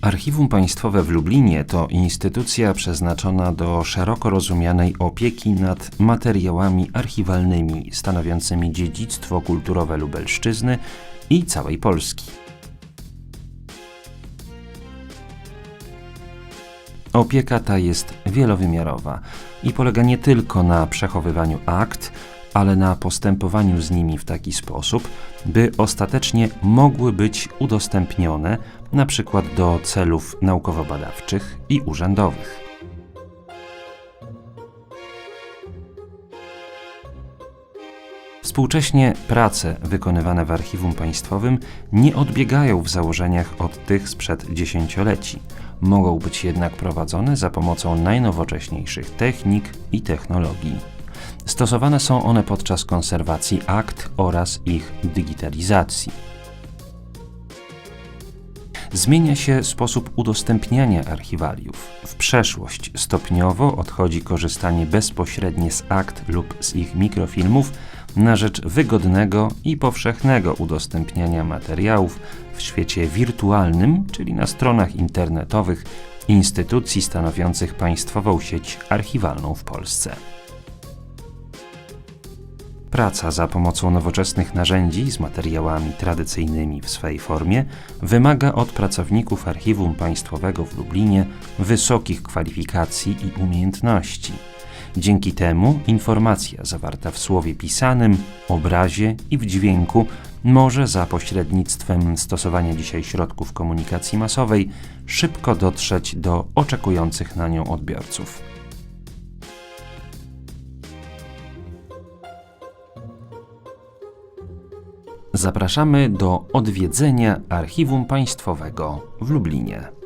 Archiwum Państwowe w Lublinie to instytucja przeznaczona do szeroko rozumianej opieki nad materiałami archiwalnymi stanowiącymi dziedzictwo kulturowe Lubelszczyzny i całej Polski. Opieka ta jest wielowymiarowa i polega nie tylko na przechowywaniu akt, ale na postępowaniu z nimi w taki sposób, by ostatecznie mogły być udostępnione przykład do celów naukowo-badawczych i urzędowych. Współcześnie prace wykonywane w archiwum państwowym nie odbiegają w założeniach od tych sprzed dziesięcioleci. Mogą być jednak prowadzone za pomocą najnowocześniejszych technik i technologii. Stosowane są one podczas konserwacji akt oraz ich digitalizacji. Zmienia się sposób udostępniania archiwaliów. W przeszłość stopniowo odchodzi korzystanie bezpośrednie z akt lub z ich mikrofilmów na rzecz wygodnego i powszechnego udostępniania materiałów w świecie wirtualnym, czyli na stronach internetowych instytucji stanowiących państwową sieć archiwalną w Polsce. Praca za pomocą nowoczesnych narzędzi z materiałami tradycyjnymi w swej formie wymaga od pracowników Archiwum Państwowego w Lublinie wysokich kwalifikacji i umiejętności. Dzięki temu informacja zawarta w słowie pisanym, obrazie i w dźwięku może za pośrednictwem stosowania dzisiaj środków komunikacji masowej szybko dotrzeć do oczekujących na nią odbiorców. Zapraszamy do odwiedzenia Archiwum Państwowego w Lublinie.